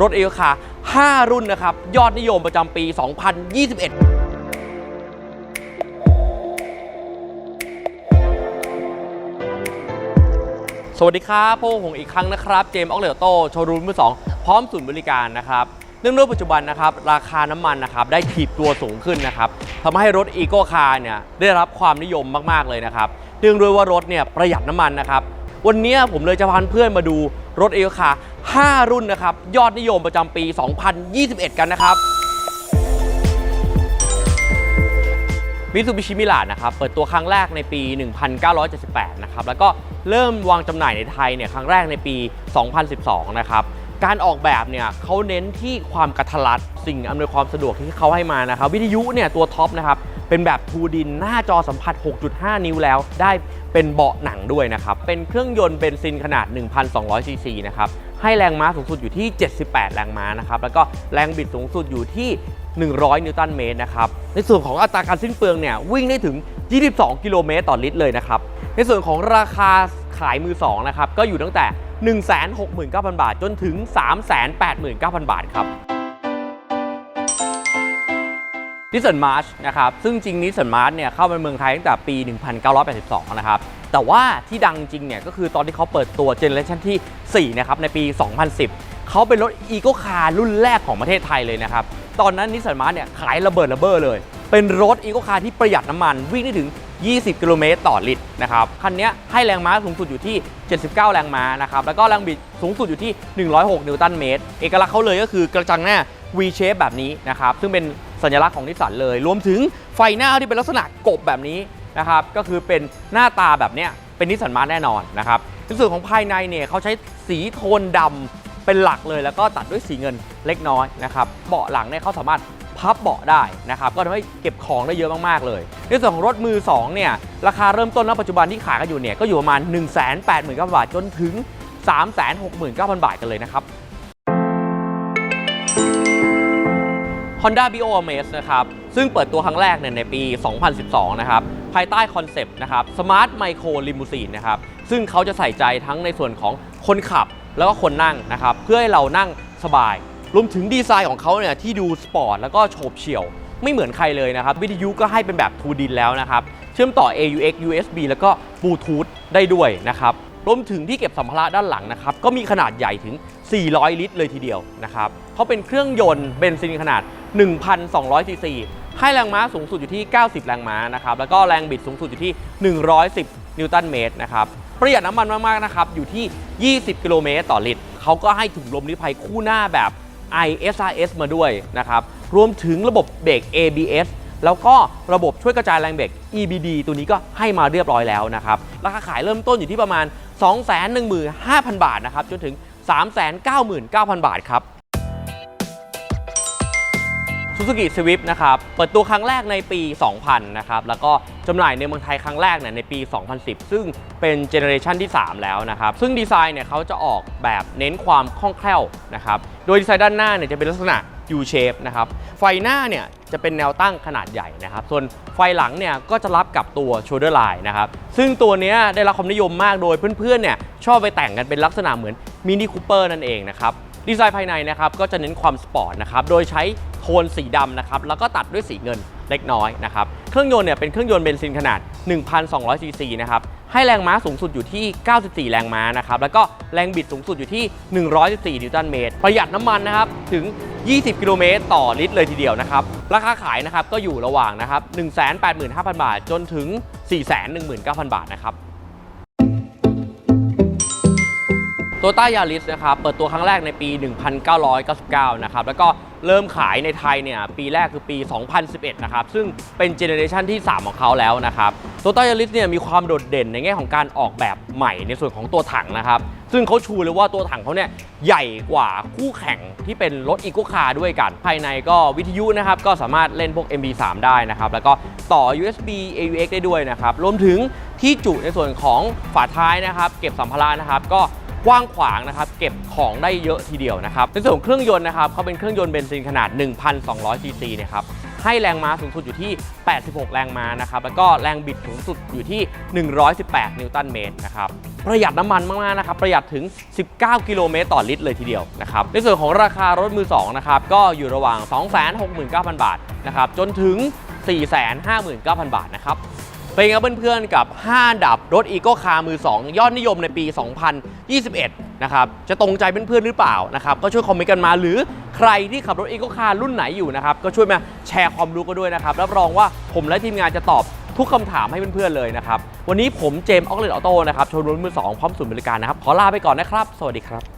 รถเอลคา5 รุ่นนะครับ ยอดนิยมประจำปี 2021สวัสดีครับพวกผมอีกครั้งนะครับเจมส์ออกเลโตโชว์รูมมือสองพร้อมศูนย์บริการนะครับเนื่องด้วยปัจจุบันนะครับราคาน้ำมันนะครับได้ถีบตัวสูงขึ้นนะครับทำให้รถอีโก้คาร์เนี่ยได้รับความนิยมมากๆเลยนะครับเนื่องด้วยว่ารถเนี่ยประหยัดน้ำมันนะครับวันนี้ผมเลยจะพาเพื่อนมาดู รถเอลคา5 รุ่นนะครับ ยอดนิยมประจำปี 2021 กันนะครับมิตซูบิชิมิลานะครับ เปิดตัวครั้งแรกในปี 1978 นะครับ แล้วก็เริ่มวางจำหน่ายในไทยเนี่ยครั้งแรกในปี 2012 นะครับ การออกแบบเนี่ยเขาเน้นที่ความกระทัดรัดสิ่งอำนวยความสะดวกที่เขาให้มานะครับ วิทยุเนี่ยตัวท็อปนะครับ เป็นแบบทูดินหน้าจอสัมผัส 6.5 นิ้วแล้ว ได้เป็นเบาะหนังด้วยนะครับ เป็นเครื่องยนต์เบนซินขนาด 1,200 ซีซีนะครับ ให้แรงม้าสูงสุดอยู่ที่ 78 แรงม้านะครับ แล้วก็แรงบิดสูงสุดอยู่ที่ 100 นิวตันเมตรนะครับ ในส่วนของอัตราการสิ้นเปลืองเนี่ยวิ่งได้ถึง 22 กิโลเมตรต่อลิตรเลยนะครับ ในส่วนของราคาขายมือสองนะครับ ก็อยู่ตั้งแต่ 169,000 บาท จนถึง 389,000 บาทครับ นิสสันมาร์ชนะครับ ซึ่งจริงนิสสันมาร์ชเนี่ยเข้ามาเมืองไทยตั้งแต่ปี 1982 นะครับ แต่ว่าที่ดังจริงเนี่ยก็คือตอนที่เขาเปิดตัวเจเนอเรชันที่ 4 นะครับ ในปี 2010 เขาเป็นรถอีโกคาร์รุ่นแรกของประเทศไทยเลยนะครับ ตอนนั้นนิสสันมาร์ชเนี่ยขายระเบิดระเบ้อเลย เป็นรถอีโกคาร์ที่ประหยัดน้ำมันวิ่งได้ถึง 20 กิโลเมตรต่อลิตรนะครับ คันนี้ให้แรงม้าสูงสุดอยู่ที่ 79 แรงม้านะครับ แล้วก็แรงบิดสูงสุดอยู่ที่ 106 นิวตันเมตร เอกลักษณ์เขาเลยก็คือกระจังหน้า V shape แบบนี้นะครับ ซึ่งเป็น สัญลักษณ์ของนิสสันเลย รวมถึงไฟหน้าที่เป็นลักษณะกบแบบนี้นะครับ ก็คือเป็นหน้าตาแบบเนี้ยเป็นนิสสันมาแน่นอนนะครับในส่วนของภายในเนี่ยเขาใช้สีโทนดำเป็นหลักเลย แล้วก็ตัดด้วยสีเงินเล็กน้อยนะครับเบาะหลังเนี่ยเขาสามารถพับเบาะได้นะครับก็ทำให้เก็บของได้เยอะมากๆเลยในส่วนของรถมือ2เนี่ยราคาเริ่มต้นณปัจจุบันที่ขายกันอยู่เนี่ยก็อยู่ประมาณ 1 8 9 0 0 0บาทจนถึง 369,000 บาทกันเลยนะครับ Honda b o m a s นะครับ ซึ่งเปิดตัวครั้งแรกเนี่ยในปี 2012 นะครับ ภายใต้คอนเซปต์นะครับ Smart Micro Limousine นะครับ ซึ่งเขาจะใส่ใจทั้งในส่วนของคนขับแล้วก็คนนั่งนะครับ เพื่อให้เรานั่งสบาย รวมถึงดีไซน์ของเขาเนี่ยที่ดูสปอร์ตแล้วก็โฉบเฉี่ยว ไม่เหมือนใครเลยนะครับ วิทยุก็ให้เป็นแบบทูดินแล้วนะครับ เชื่อมต่อ AUX USB แล้วก็บลูทูธได้ด้วยนะครับรวมถึงที่เก็บสัมภาระด้านหลังนะครับ ก็มีขนาดใหญ่ถึง 400 ลิตรเลยทีเดียวนะครับเขาเป็นเครื่องยนต์เบนซินขนาด 1,200ซีซีให้แรงม้าสูงสุดอยู่ที่ 90 แรงม้านะครับแล้วก็แรงบิดสูงสุดอยู่ที่ 110 นิวตันเมตรนะครับประหยัดน้ำมันมากๆนะครับอยู่ที่ 20 กิโลเมตรต่อลิตรเขาก็ให้ถุงลมนิรภัยคู่หน้าแบบ ISRS มาด้วยนะครับรวมถึงระบบเบรก ABS แล้วก็ระบบช่วยกระจายแรงเบรก EBD ตัวนี้ก็ให้มาเรียบร้อยแล้วนะครับ ราคาขายเริ่มต้นอยู่ที่ประมาณ 215,000 บาทนะครับ จนถึง 399,000 บาทครับ Suzuki Swift นะครับ เปิดตัวครั้งแรกในปี 2000 นะครับ แล้วก็จำหน่ายในเมืองไทยครั้งแรกเนี่ยในปี 2010 ซึ่งเป็นเจเนอเรชันที่ 3 แล้วนะครับ ซึ่งดีไซน์เนี่ยเขาจะออกแบบเน้นความคล่องแคล่วนะครับ โดยดีไซน์ด้านหน้าเนี่ยจะเป็นลักษณะ U shape นะครับ ไฟหน้าเนี่ยจะเป็นแนวตั้งขนาดใหญ่นะครับ ส่วนไฟหลังเนี่ยก็จะรับกับตัว shoulder line นะครับ ซึ่งตัวเนี้ยได้รับความนิยมมากโดยเพื่อนๆเนี่ยชอบไปแต่งกันเป็นลักษณะเหมือนมินิคูเปอร์นั่นเองนะครับ ดีไซน์ภายในนะครับก็จะเน้นความสปอร์ตนะครับโดยใช้โทนสีดำนะครับแล้วก็ตัดด้วยสีเงินเล็กน้อยนะครับเครื่องยนต์เนี่ยเป็นเครื่องยนต์เบนซินขนาด 1,200 ซีซีนะครับให้แรงม้าสูงสุดอยู่ที่ 94 แรงม้านะครับแล้วก็แรงบิดสูงสุดอยู่ที่ 114 นิวตันเมตร ประหยัดน้ำมันนะครับถึง 20 กิโลเมตรต่อลิตรเลยทีเดียวนะครับราคาขายนะครับก็อยู่ระหว่างนะครับ 185,000 บาท จนถึง 419,000 บาทนะครับ โตต้ายาริสนะครับเปิดตัวครั้งแรกในปี 1999 นะครับ แล้วก็เริ่มขายในไทยเนี่ยปีแรกคือปี 2011 นะครับ ซึ่งเป็นเจเนอเรชันที่ 3 ของเขาแล้วนะครับโตต้ายาริสเนี่ยมีความโดดเด่นในแง่ของการออกแบบใหม่ในส่วนของตัวถังนะครับ ซึ่งเขาชูเลยว่าตัวถังเขาเนี่ยใหญ่กว่าคู่แข่งที่เป็นรถอีโกคาร์ด้วยกัน ภายในก็วิทยุนะครับ ก็สามารถเล่นพวก MP3 ได้นะครับ แล้วก็ต่อ USB AUX ได้ด้วยนะครับ รวมถึงที่จุในส่วนของฝาท้ายนะครับ เก็บสัมภาระนะครับก็ กว้างขวางนะครับเก็บของได้เยอะทีเดียวนะครับในส่วนของเครื่องยนต์นะครับเขาเป็นเครื่องยนต์เบนซินขนาด 1,200ซีซีนะครับให้แรงม้าสูงสุดอยู่ที่ 86 แรงม้านะครับแล้วก็แรงบิดสูงสุดอยู่ที่ 118 นิวตันเมตรนะครับประหยัดน้ำมันมากๆนะครับประหยัดถึง 19 กิโลเมตรต่อลิตรเลยทีเดียวนะครับในส่วนของราคารถมือ2นะครับก็อยู่ระหว่าง 269,000 บาทนะครับจนถึง 459,000 บาทนะครับ เป็นครับเพื่อนๆกับ 5 ดับรถอีโ c คาร์มือ 2 ยอดนิยมในปี 2021 นะครับ จะตรงใจเพื่อนๆหรือเปล่านะครับ ก็ช่วยคอมเมนต์กันมา หรือใครที่ขับรถอีโ c คาร์รุ่นไหนอยู่นะครับ ก็ช่วยมาแชร์ความรู้กันด้วยนะครับ รับรองว่าผมและทีมงานจะตอบทุกคำถามให้เพื่อนๆเลยนะครับ วันนี้ผมเจมส์ออกเลนออโต้นะครับ โชว์รถมือ 2 พร้อมศูนย์บริการนะครับ ขอลาไปก่อนนะครับ สวัสดีครับ